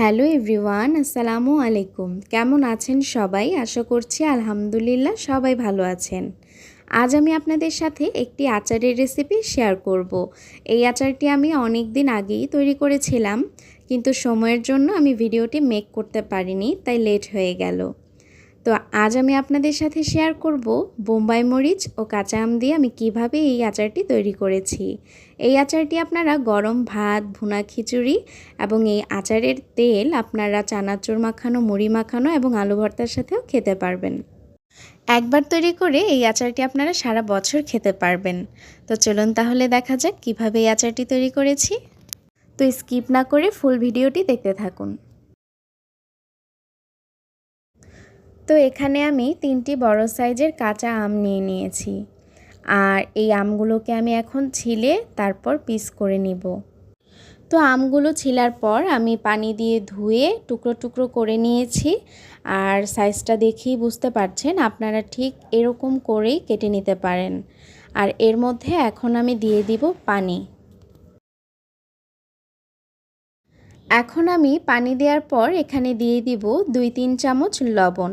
Hello everyone, আসসালামু আলাইকুম। কেমন আছেন সবাই? আশা করছি আলহামদুলিল্লাহ সবাই ভালো আছেন। আজ আমি আপনাদের সাথে একটি আচারের রেসিপি শেয়ার করব। এই আচারটি আমি অনেক দিন আগেই তৈরি করেছিলাম, কিন্তু সময়ের জন্য আমি ভিডিওটি মেক করতে পারিনি, তাই লেট হয়ে গেল। তো আজ আমি আপনাদের সাথে শেয়ার করব বোম্বাই মরিচ ও কাঁচা আম দিয়ে আমি কীভাবে এই আচারটি তৈরি করেছি। এই আচারটি আপনারা গরম ভাত, ভুনা খিচুড়ি এবং এই আচারের তেল আপনারা চানাচুর মাখানো, মুড়ি মাখানো এবং আলু ভর্তার সাথেও খেতে পারবেন। একবার তৈরি করে এই আচারটি আপনারা সারা বছর খেতে পারবেন। তো চলুন তাহলে দেখা যাক কীভাবে এই আচারটি তৈরি করেছি। তো স্কিপ না করে ফুল ভিডিওটি দেখতে থাকুন। তো এখানে আমি তিনটি বড় সাইজের কাঁচা আম নিয়ে নিয়েছি। আর এই আমগুলোকে আমি এখন ছিলে তারপর পিস করে নিব। তো আমগুলো ছিলার পর আমি পানি দিয়ে ধুয়ে টুকরো টুকরো করে নিয়েছি। আর সাইজটা দেখেই বুঝতে পারছেন, আপনারা ঠিক এরকম করেই কেটে নিতে পারেন। আর এর মধ্যে এখন আমি দিয়ে দিব পানি। এখন আমি পানি দেওয়ার পর এখানে দিয়ে দিব দুই তিন চামচ লবণ।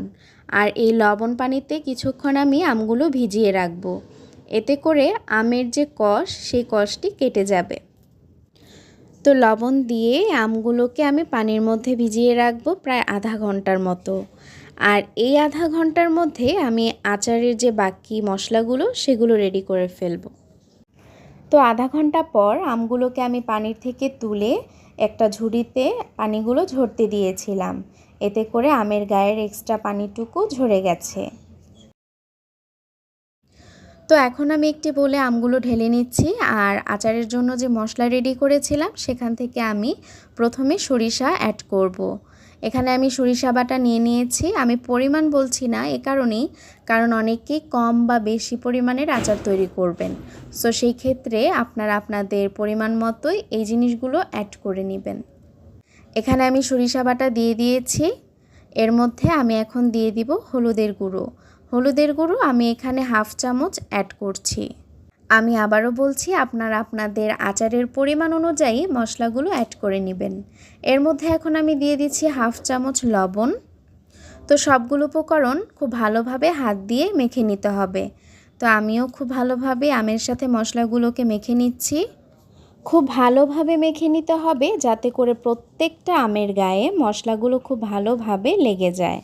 আর এই লবণ পানিতে কিছুক্ষণ আমি আমগুলো ভিজিয়ে রাখব। এতে করে আমের যে কষ, সেই কষটি কেটে যাবে। তো লবণ দিয়ে আমগুলোকে আমি পানির মধ্যে ভিজিয়ে রাখব প্রায় আধা ঘণ্টার মতো। আর এই আধা ঘণ্টার মধ্যে আমি আচারের যে বাকি মশলাগুলো, সেগুলো রেডি করে ফেলব। তো আধা ঘণ্টা পর আমগুলোকে আমি পানির থেকে তুলে একটা ঝুড়িতে পানিগুলো ঝরতে দিয়েছিলাম এতে করে আমের গায়ের এক্সট্রা পানিটুকু ঝরে গেছে তো এখন আমি একটি বলে আমগুলো ঢেলে নিচ্ছি আর আচারের জন্য যে মশলা রেডি করেছিলাম, সেখান থেকে আমি প্রথমে সরিষা অ্যাড করব। এখানে আমি সরিষা বাটা নিয়ে নিয়েছি। আমি পরিমাণ বলছি না, এ কারণেই, কারণ অনেকেই কম বা বেশি পরিমাণের আচার তৈরি করবেন। সো সেই ক্ষেত্রে আপনারা আপনাদের পরিমাণ মতোই এই জিনিসগুলো অ্যাড করে নেবেন। এখানে আমি সরিষা বাটা দিয়ে দিয়েছি। এর মধ্যে আমি এখন দিয়ে দিব হলুদের গুঁড়ো। হলুদের গুঁড়ো আমি এখানে হাফ চামচ অ্যাড করছি। আমি আবারও বলছি, আপনারা আপনাদের আচারের পরিমাণ অনুযায়ী মশলাগুলো অ্যাড করে নেবেন। এর মধ্যে এখন আমি দিয়ে দিচ্ছি হাফ চামচ লবণ। তো সবগুলো উপকরণ খুব ভালোভাবে হাত দিয়ে মেখে নিতে হবে। তো আমিও খুব ভালোভাবে আমের সাথে মশলাগুলোকে মেখে নিচ্ছি। খুব ভালোভাবে মেখে নিতে হবে যাতে করে প্রত্যেকটা আমের গায়ে মশলাগুলো খুব ভালোভাবে লেগে যায়।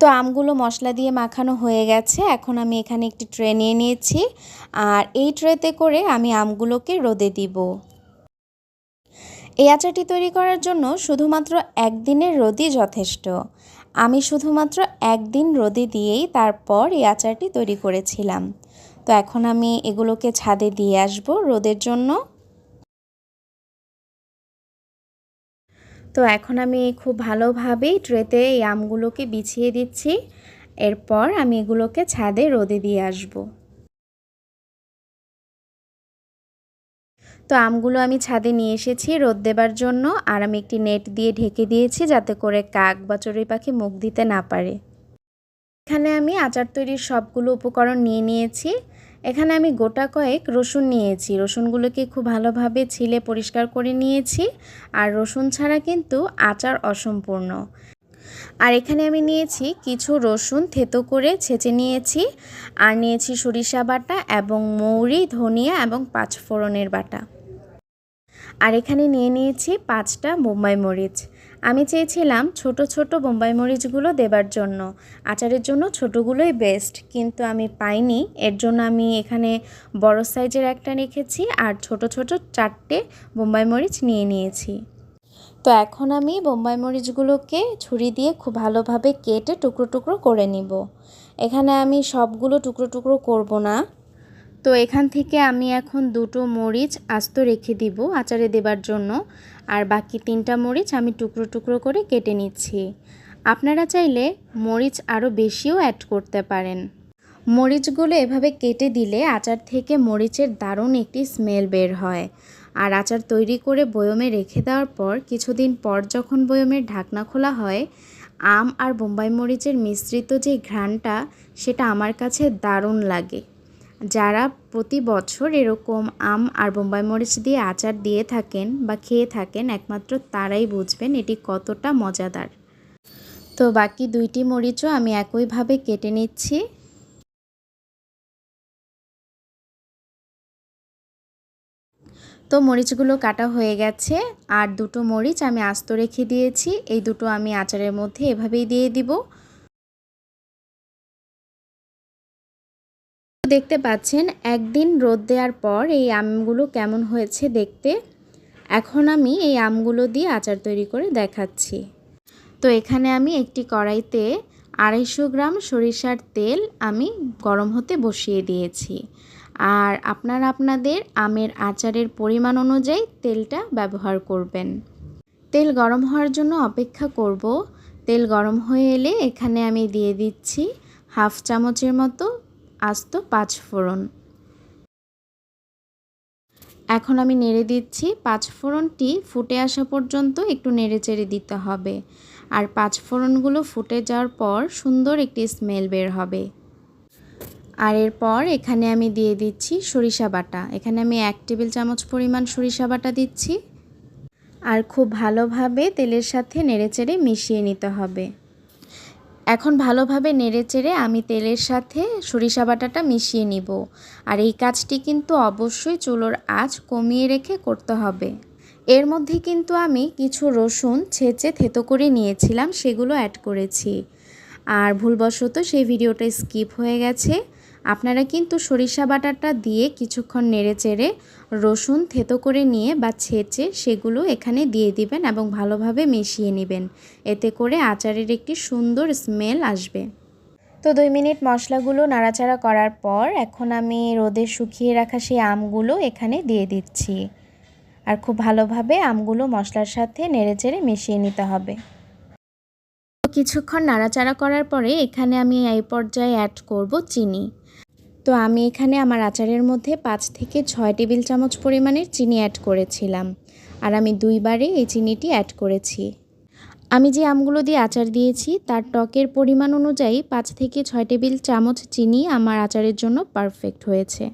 তো আমগুলো মশলা দিয়ে মাখানো হয়ে গেছে। এখন আমি এখানে একটি ট্রে নিয়ে নিয়েছি। আর এই ট্রেতে করে আমি আমগুলোকে রোদে দিব। এই আচারটি তৈরি করার জন্য শুধুমাত্র একদিনের রোদই যথেষ্ট। আমি শুধুমাত্র একদিন রোদে দিয়েই তারপর এই আচারটি তৈরি করেছিলাম। তো এখন আমি এগুলোকে ছাদে দিয়ে আসব রোদের জন্য। তো এখন আমি খুব ভালোভাবেই ট্রেতে এই আমগুলোকে বিছিয়ে দিচ্ছি। এরপর আমি এগুলোকে ছাদে রোদে দিয়ে আসব। তো আমগুলো আমি ছাদে নিয়ে এসেছি রোদ দেবার জন্য, আর আমি একটি নেট দিয়ে ঢেকে দিয়েছি যাতে করে কাক বা চড়ুই পাখি মুখ দিতে না পারে। এখানে আমি আচার তৈরির সবগুলো উপকরণ নিয়ে নিয়েছি। এখানে আমি গোটা কয়েক রসুন নিয়েছি। রসুনগুলোকে খুব ভালোভাবে ছিলে পরিষ্কার করে নিয়েছি। আর রসুন ছাড়া কিন্তু আচার অসম্পূর্ণ। আর এখানে আমি নিয়েছি কিছু রসুন থেতো করে ছেঁচে নিয়েছি। আর নিয়েছি সরিষা বাটা এবং মৌরি, ধনিয়া এবং পাঁচফোড়নের বাটা। আর এখানে নিয়ে নিয়েছি পাঁচটা বোম্বাই মরিচ। আমি চেয়েছিলাম ছোট ছোট বোম্বাই মরিচগুলো দেবার জন্য। আচারের জন্য ছোটোগুলোই বেস্ট কিন্তু আমি পাইনি। এর জন্য আমি এখানে বড় সাইজের একটা রেখেছি আর ছোট ছোট চারটে বোম্বাই মরিচ নিয়ে নিয়েছি। তো এখন আমি বোম্বাই মরিচগুলোকে ছুরি দিয়ে খুব ভালোভাবে কেটে টুকরো টুকরো করে নিব। এখানে আমি সবগুলো টুকরো টুকরো করব না। তো এখান থেকে আমি এখন দুটো মরিচ আস্ত রেখে দিব আচারে দেবার জন্য। আর বাকি তিনটা মরিচ আমি টুকরো টুকরো করে কেটে নিচ্ছি। আপনারা চাইলে মরিচ আরও বেশিও অ্যাড করতে পারেন। মরিচগুলো এভাবে কেটে দিলে আচার থেকে মরিচের দারুণ একটি স্মেল বের হয়। আর আচার তৈরি করে বয়মে রেখে দেওয়ার পর কিছুদিন পর যখন বয়মের ঢাকনা খোলা হয়, আম আর বোম্বাই মরিচের মিশ্রিত যে ঘ্রাণটা, সেটা আমার কাছে দারুণ লাগে। যারা প্রতি বছর এরকম আম আর বোম্বাই মরিচ দিয়ে আচার দিয়ে থাকেন বা খেয়ে থাকেন, একমাত্র তারাই বুঝবেন এটি কতটা মজাদার। তো বাকি দুইটি মরিচও আমি একইভাবে কেটে নিচ্ছি। তো মরিচগুলো কাটা হয়ে গেছে, আর দুটো মরিচ আমি আস্ত রেখে দিয়েছি। এই দুটো আমি আচারের মধ্যে এভাবেই দিয়ে দিব। দেখতে পাচ্ছেন, একদিন রোদ দেওয়ার পর এই আমগুলো কেমন হয়েছে দেখতে। এখন আমি এই আমগুলো দিয়ে আচার তৈরি করে দেখাচ্ছি। তো এখানে আমি একটি কড়াইতে আড়াইশো গ্রাম সরিষার তেল আমি গরম হতে বসিয়ে দিয়েছি। আর আপনারা আপনাদের আমের আচারের পরিমাণ অনুযায়ী তেলটা ব্যবহার করবেন। তেল গরম হওয়ার জন্য অপেক্ষা করব। তেল গরম হয়ে এলে এখানে আমি দিয়ে দিচ্ছি হাফ চামচের মতো আস্ত পাঁচ ফোড়ন। এখন আমি নেড়ে দিচ্ছি। পাঁচ ফোড়নটি ফুটে আসা পর্যন্ত একটু নেড়ে চেড়ে দিতে হবে। আর পাঁচ ফোড়নগুলো ফুটে যাওয়ার পর সুন্দর একটি স্মেল বের হবে। আর এরপর এখানে আমি দিয়ে দিচ্ছি সরিষা বাটা। এখানে আমি এক টেবিল চামচ পরিমাণ সরিষা বাটা দিচ্ছি। আর খুব ভালোভাবে তেলের সাথে নেড়েচেড়ে মিশিয়ে নিতে হবে। এখন ভালোভাবে নেড়েচেড়ে আমি তেলের সাথে সরিষা বাটাটা মিশিয়ে নিব। আর এই কাজটি কিন্তু অবশ্যই চুলোর আঁচ কমিয়ে রেখে করতে হবে। এর মধ্যে কিন্তু আমি কিছু রসুন ছেঁচে থেতো করে নিয়েছিলাম, সেগুলো অ্যাড করেছি। আর ভুলবশত সেই ভিডিওটা স্কিপ হয়ে গেছে। আপনারা কিন্তু সরিষা বাটাটা দিয়ে কিছুক্ষণ নেড়ে চেড়ে রসুন থেতো করে নিয়ে বা ছেঁচে সেগুলো এখানে দিয়ে দিবেন এবং ভালোভাবে মিশিয়ে নেবেন। এতে করে আচারের একটি সুন্দর স্মেল আসবে। তো দুই মিনিট মশলাগুলো নাড়াচাড়া করার পর এখন আমি রোদে শুকিয়ে রাখা সেই আমগুলো এখানে দিয়ে দিচ্ছি। আর খুব ভালোভাবে আমগুলো মশলার সাথে নেড়েচেড়ে মিশিয়ে নিতে হবে। কিছুক্ষণ নাড়াচাড়া করার পরে এখানে আমি এই পর্যায়ে অ্যাড করব চিনি। তো আমি এখানে আমার আচারের মধ্যে পাঁচ থেকে ছয় টেবিল চামচ পরিমাণের চিনি অ্যাড করেছিলাম। আর আমি দুইবারে এই চিনিটি অ্যাড করেছি। আমি যে আমগুলো দিয়ে আচার দিয়েছি, তার টকের পরিমাণ অনুযায়ী পাঁচ থেকে ছয় টেবিল চামচ চিনি আমার আচারের জন্য পারফেক্ট হয়েছে।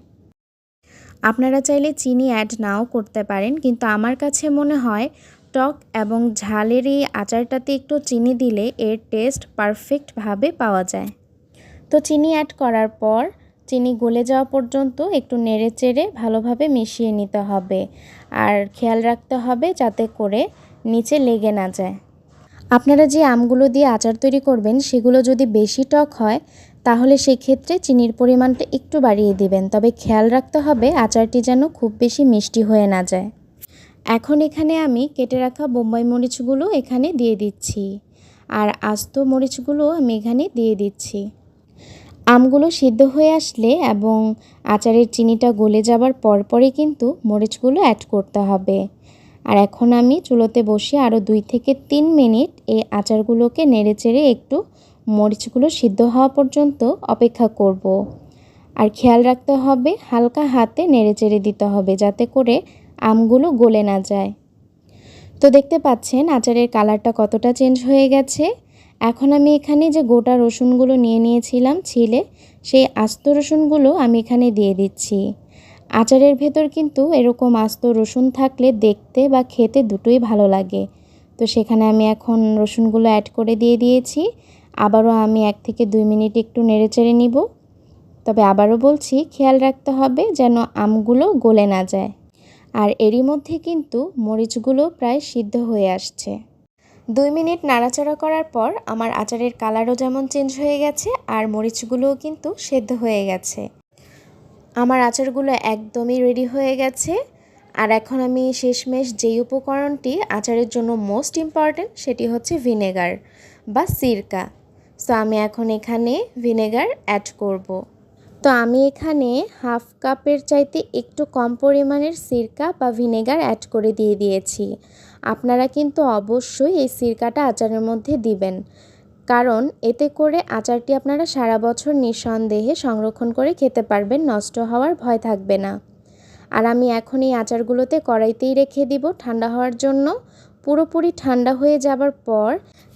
আপনারা চাইলে চিনি অ্যাড নাও করতে পারেন, কিন্তু আমার কাছে মনে হয় টক এবং ঝালের এই আচারটাতে একটু চিনি দিলে এর টেস্ট পারফেক্টভাবে পাওয়া যায়। তো চিনি অ্যাড করার পর চিনি গলে যাওয়া পর্যন্ত একটু নেড়ে চেড়ে ভালোভাবে মিশিয়ে নিতে হবে। আর খেয়াল রাখতে হবে যাতে করে নিচে লেগে না যায়। আপনারা যে আমগুলো দিয়ে আচার তৈরি করবেন, সেগুলো যদি বেশি টক হয়, তাহলে সেক্ষেত্রে চিনির পরিমাণটা একটু বাড়িয়ে দিবেন। তবে খেয়াল রাখতে হবে আচারটি যেন খুব বেশি মিষ্টি হয়ে না যায়। এখন এখানে আমি কেটে রাখা বোম্বাই মরিচগুলো এখানে দিয়ে দিচ্ছি। আর আস্ত মরিচগুলো আমি এখানে দিয়ে দিচ্ছি। আমগুলো সিদ্ধ হয়ে আসলে এবং আচারের চিনিটা গলে যাবার পরপরই কিন্তু মরিচগুলো অ্যাড করতে হবে। আর এখন আমি চুলোতে বসে আরও দুই থেকে তিন মিনিট এই আচারগুলোকে নেড়ে চেড়ে একটু মরিচগুলো সিদ্ধ হওয়া পর্যন্ত অপেক্ষা করব। আর খেয়াল রাখতে হবে, হালকা হাতে নেড়ে চেড়ে দিতে হবে যাতে করে আমগুলো গলে না যায়। তো দেখতে পাচ্ছেন আচারের কালারটা কতটা চেঞ্জ হয়ে গেছে। এখন আমি এখানে যে গোটা রসুনগুলো নিয়ে নিয়েছিলাম ছিলে, সেই আস্ত রসুনগুলো আমি এখানে দিয়ে দিচ্ছি। আচারের ভেতর কিন্তু এরকম আস্ত রসুন থাকলে দেখতে বা খেতে দুটোই ভালো লাগে। তো সেখানে আমি এখন রসুনগুলো অ্যাড করে দিয়ে দিয়েছি। আবারও আমি এক থেকে দুই মিনিট একটু নেড়ে চেড়ে নিব। তবে আবারও বলছি, খেয়াল রাখতে হবে যেন আমগুলো গলে না যায়। আর এরই মধ্যে কিন্তু মরিচগুলো প্রায় সিদ্ধ হয়ে আসছে। দুই মিনিট নাড়াচাড়া করার পর আমার আচারের কালারও যেমন চেঞ্জ হয়ে গেছে আর মরিচগুলোও কিন্তু সেদ্ধ হয়ে গেছে। আমার আচারগুলো একদমই রেডি হয়ে গেছে। আর এখন আমি শেষমেশ যেই উপকরণটি আচারের জন্য মোস্ট ইম্পর্ট্যান্ট সেটি হচ্ছে ভিনেগার বা সিরকা সো আমি এখন এখানে ভিনেগার অ্যাড করব। তো, আমি এখানে হাফ কাপের চাইতে একটু কম পরিমাণের সিরকা বা ভিনেগার অ্যাড করে দিয়ে দিয়েছি। আপনারা কিন্তু অবশ্যই এই সিরকাটা আচারের মধ্যে দিবেন। কারণ এতে করে আচারটি আপনারা সারা বছর নিঃসন্দেহে সংরক্ষণ করে খেতে পারবেন, নষ্ট হওয়ার ভয় থাকবে না। আর আমি এখন এই আচারগুলোতে কড়াইতেই রেখে দিব। ঠান্ডা হওয়ার জন্য পুরোপুরি ঠান্ডা হয়ে যাবার পর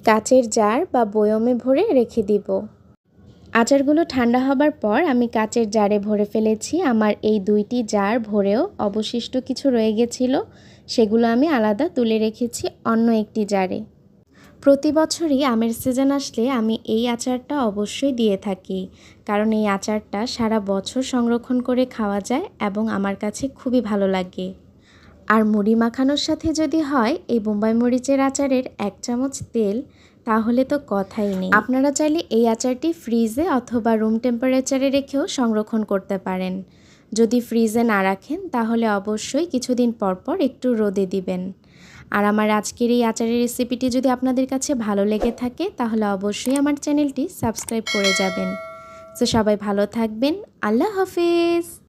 কাচের জার বা বয়মে ভরে রেখে দিব। আচারগুলো ঠান্ডা হবার পর আমি কাচের জারে ভরে ফেলেছি। আমার এই দুইটি জার ভরেও অবশিষ্ট কিছু রয়ে গেছিল। সেগুলো আমি আলাদা তুলে রেখেছি অন্য একটি জারে। প্রতি বছরই আমের সিজন আসলে আমি এই আচারটা অবশ্যই দিয়ে থাকি, কারণ এই আচারটা সারা বছর সংরক্ষণ করে খাওয়া যায় এবং আমার কাছে খুবই ভালো লাগে। আর মুড়ি মাখানোর সাথে যদি হয় এই বোম্বাই মরিচের আচারের এক চামচ তেল, তাহলে তো কথাই নেই। আপনারা চাইলে এই আচারটি ফ্রিজে অথবা রুম টেম্পারেচারে রেখেও সংরক্ষণ করতে পারেন। যদি ফ্রিজে না রাখেন, তাহলে অবশ্যই কিছুদিন পর পর একটু রোদে দিবেন। আর আমার আজকের এই আচারের রেসিপিটি যদি আপনাদের কাছে ভালো লেগে থাকে, তাহলে অবশ্যই আমার চ্যানেলটি সাবস্ক্রাইব করে যাবেন। তো সবাই ভালো থাকবেন। আল্লাহ হাফিজ!